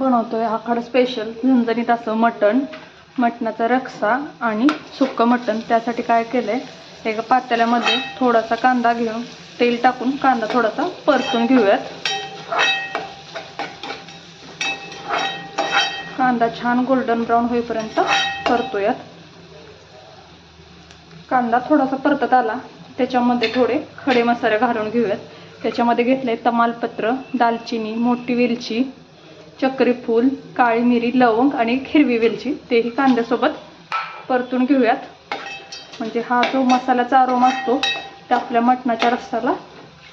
बनवतोय. आखाड स्पेशल झणझणीत असं मटण. मटणाचा रक्सा आणि सुक्क मटण. त्यासाठी काय केलंय? एका पातेल्यामध्ये थोडासा कांदा घेऊन तेल टाकून कांदा थोडासा परतून घेऊयात. कांदा छान गोल्डन ब्राऊन होईपर्यंत परतूयात. कांदा थोडासा परतत आला त्याच्यामध्ये थोडे खडे मसाले घालून घेऊयात. त्याच्यामध्ये घेतले तमालपत्र दालचिनी मोठी वेलची चक्रीफूल काळी मिरी लवंग आणि हिरवी वेलची. तेही कांद्यासोबत परतून घेऊयात. म्हणजे हा जो मसाल्याचा आरोमा असतो ते आपल्या मटणाच्या रस्साला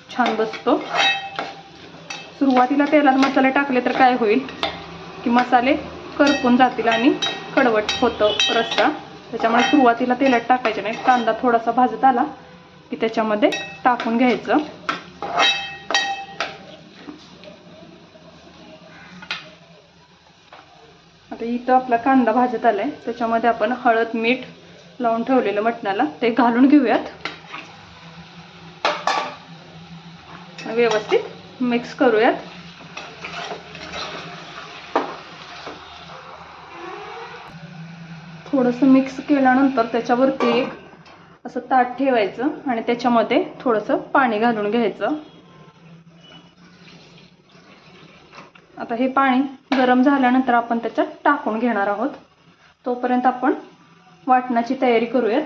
छान बसतो. सुरुवातीला तेलात मसाले टाकले तर काय होईल? की मसाले करपून जातील आणि कडवट होतं रस्सा. त्याच्यामुळे सुरुवातीला तेलात टाकायचे नाही. कांदा थोडासा भाजत आला की त्याच्यामध्ये टाकून घ्यायचं. तर इथं आपला कांदा भाजत आलाय. त्याच्यामध्ये आपण हळद मीठ लावून ठेवलेलं मटणाला. ते घालून घेऊयात. व्यवस्थित मिक्स करूयात. थोडंसं मिक्स केल्यानंतर त्याच्यावरती एक असं ताट ठेवायचं आणि त्याच्यामध्ये थोडंसं पाणी घालून घ्यायचं. आता हे पाणी गरम झाल्यानंतर आपण त्याच्यात टाकून घेणार आहोत. तोपर्यंत आपण वाटणाची तयारी करूयात.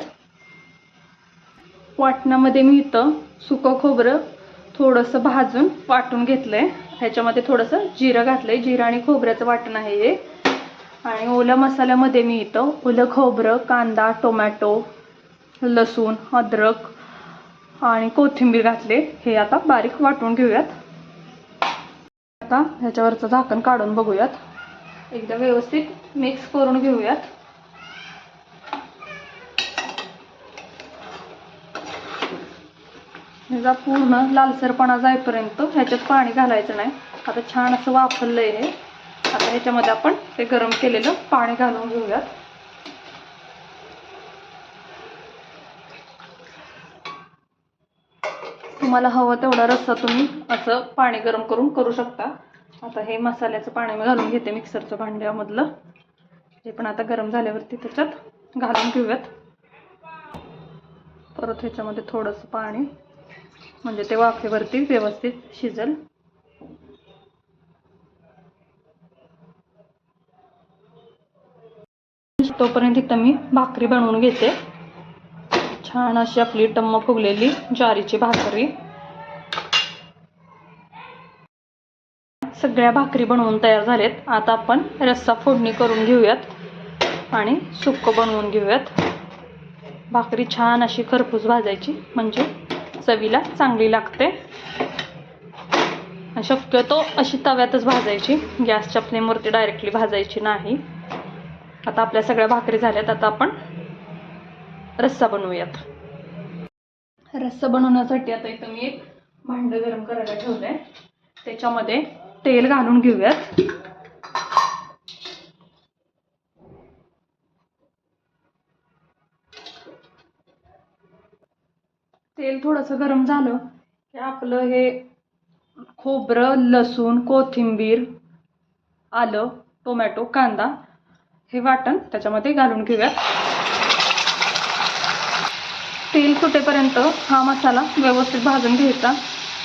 वाटणामध्ये मी इथं सुकं खोबरं थोडंसं भाजून वाटून घेतलंय. ह्याच्यामध्ये थोडंसं जिरं घातलंय. जिरं आणि खोबऱ्याचं वाटण आहे हे. आणि ओल्या मसाल्यामध्ये मी इथं ओलं खोबरं कांदा टोमॅटो लसूण अद्रक आणि कोथिंबीर घातले. हे आता बारीक वाटून घेऊयात. आता ह्याच्यावरचं झाकण काढून बघूयात. एकदा व्यवस्थित मिक्स करून घेऊयात. ह्याचा पूर्ण लालसरपणा जाईपर्यंत ह्याच्यात पाणी घालायचं नाही. आता छान असं वापरलंय हे. आता ह्याच्यामध्ये आपण ते गरम केलेलं पाणी घालून घेऊयात. तुम्हाला हवं तेवढा रस्सा तुम्ही असं पाणी गरम करून करू शकता. आता हे मसाल्याचं पाणी मी घालून घेते मिक्सरचं भांड्यामधलं. हे पण आता गरम झाल्यावरती त्याच्यात घालून घेऊयात परत ह्याच्यामध्ये थोडंसं पाणी म्हणजे ते वाफेवरती व्यवस्थित शिजल. तोपर्यंत इथं मी भाकरी बनवून घेते. छान अशी आपली टम्म फुगलेली ज्वारीची भाकरी. सगळ्या भाकरी बनवून तयार झालेत. आता आपण रस्सा फोडणी करून घेऊयात आणि सुक्क बनवून घेऊयात. भाकरी छान अशी खरपूस भाजायची म्हणजे चवीला चांगली लागते. शक्यतो अशी तव्यातच भाजायची गॅसच्या फ्लेमवरती डायरेक्टली भाजायची नाही. आता आपल्या सगळ्या भाकरी झाल्यात आता आपण रस्सा बनवूयात. रस्सा बनवण्यासाठी आता इथं मी एक भांडं गरम करायला ठेवलंय. त्याच्यामध्ये तेल घालून घेऊयात. तेल थोडंसं गरम झालं की आपलं हे खोबरं लसूण कोथिंबीर आलं टोमॅटो कांदा हे वाटण त्याच्यामध्ये घालून घेऊयात. तेल सुटेपर्यंत हा मसाला व्यवस्थित भाजून घ्यायचा.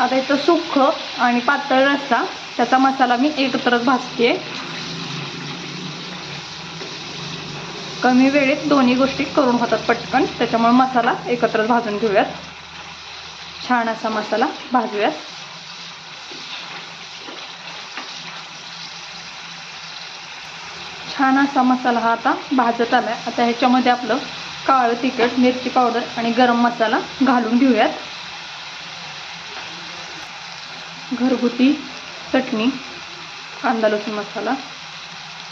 आता इथं सुखं आणि पातळ रस्सा त्याचा मसाला मी एकत्रच भाजते कमी वेळेत दोन्ही गोष्टी करून होतात पटकन त्याच्यामुळे मसाला एकत्रच भाजून घेऊयात. छान असा मसाला भाजूयात. छान असा मसाला हा आता भाजत आलाय. आता ह्याच्यामध्ये आपलं काळं तिखट मिरची पावडर आणि गरम मसाला घालून घेऊयात. घरगुती चटणी कांदा लसूण मसाला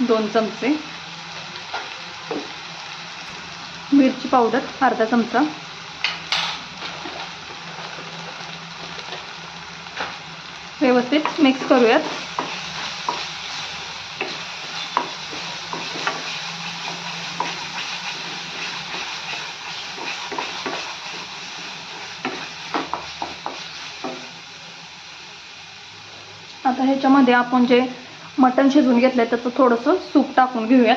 दोन चमचे. मिरची पावडर अर्धा चमचा. व्यवस्थित मिक्स करूयात. आता ह्याच्यामध्ये आपण जे मटण शिजवून घेतलंय त्याचं थोडंसं सूप टाकून घेऊयात.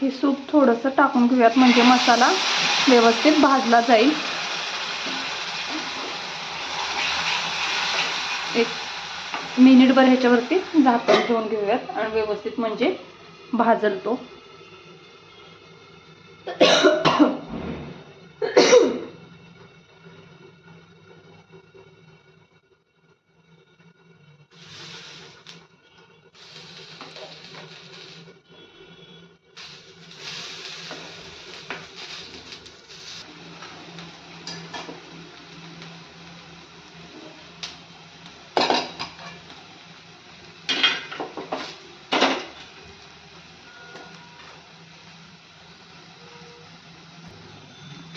हे सूप थोडंसं टाकून घेऊयात म्हणजे मसाला व्यवस्थित भाजला जाईल. एक मिनिटभर ह्याच्यावरती झाकण ठेवून घेऊयात. आणि व्यवस्थित म्हणजे भाजल तो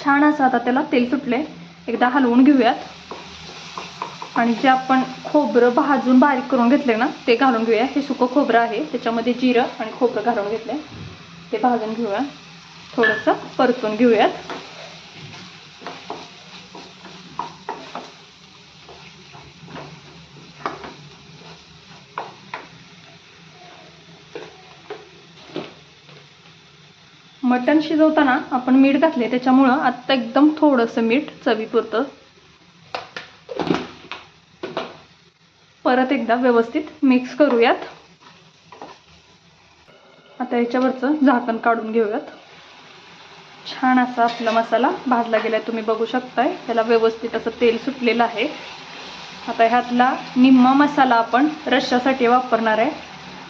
छान असं आता त्याला तेल सुटले एकदा हलवून घेऊयात. आणि जे आपण खोबरं भाजून बारीक करून घेतले ना ते घालून घेऊया. हे सुकं खोबरं आहे. त्याच्यामध्ये जिरं आणि खोबरं घालून घेतले ते भाजून घेऊया. थोडंसं परतून घेऊयात. मटण शिजवताना आपण मीठ घातले त्याच्यामुळं आत्ता एकदम थोडंसं मीठ चवीपुरतं. परत एकदा व्यवस्थित मिक्स करूयात. आता याच्यावरचं झाकण काढून घेऊयात. छान असा आपला मसाला भाजला गेलाय तुम्ही बघू शकताय. त्याला व्यवस्थित असं तेल सुटलेलं आहे. आता ह्यातला निम्मा मसाला आपण रश्श्यासाठी वापरणार आहे.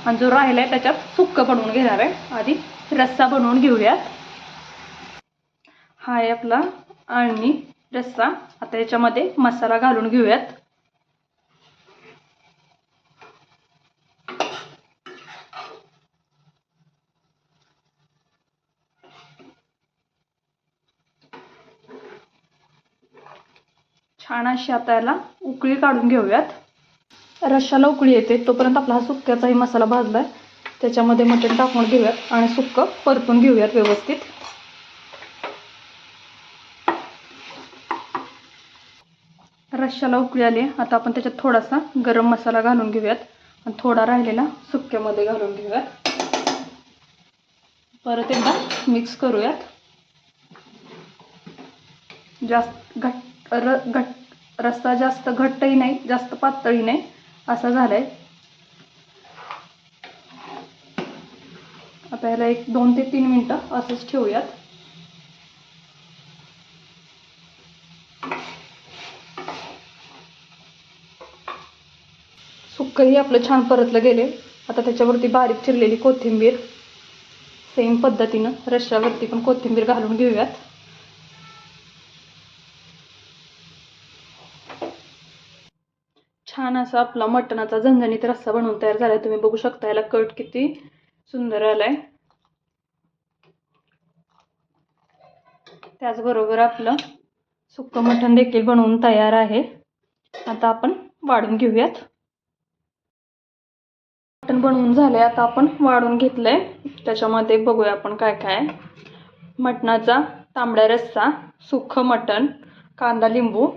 आणि जो राहिलाय त्याच्यात सुक्क बनवून घेणार आहे. आधी रस्सा बनवून घेऊयात. हा आहे आपला आणि रस्सा. आता याच्यामध्ये मसाला घालून घेऊयात. छान अशी आता याला उकळी काढून घेऊयात. रश्शाला उकळी येते तोपर्यंत आपला हा सुक्याचाही मसाला भाजलाय. त्याच्यामध्ये मटण टाकून घेऊयात आणि सुक्क परतून घेऊयात व्यवस्थित. रश्शाला उकळी आली. आता आपण त्याच्यात थोडासा गरम मसाला घालून घेऊयात. आणि थोडा राहिलेला सुक्यामध्ये घालून घेऊयात. परत एकदा मिक्स करूयात. जास्त घट र घट रस्सा जास्त घट्टही नाही जास्त पातळही नाही. असा झालाय. आता एक दोन ते तीन मिनटं असंच ठेवूयात. सुक्कही आपलं छान परतलं गेले आता त्याच्यावरती बारीक चिरलेली कोथिंबीर. सेम पद्धतीनं रश्यावरती पण कोथिंबीर घालून घेऊयात. छान असा आपला मटणाचा झणझणीत रस्सा बनवून तयार झालाय. तुम्ही बघू शकता याला कट किती सुंदर आलाय. त्याचबरोबर आपलं सुक्कं मटण देखील बनवून तयार आहे. आता आपण वाढून घेऊयात. मटण बनवून झाले आता आपण वाढून घेतलंय. त्याच्यामध्ये बघूया आपण काय काय मटणाचा तांबडा रस्सा सुखं मटण कांदा लिंबू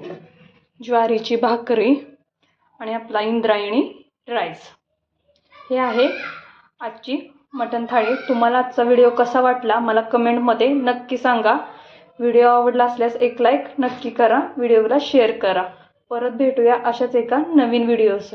ज्वारीची भाकरी आणि आपला इंद्रायणी राईस. हे आहे आजची मटण थाळी. तुम्हाला आजचा व्हिडिओ कसा वाटला मला कमेंटमध्ये नक्की सांगा. व्हिडिओ आवडला असल्यास एक लाईक नक्की करा. व्हिडिओला शेअर करा. परत भेटूया अशाच एका नवीन व्हिडिओसह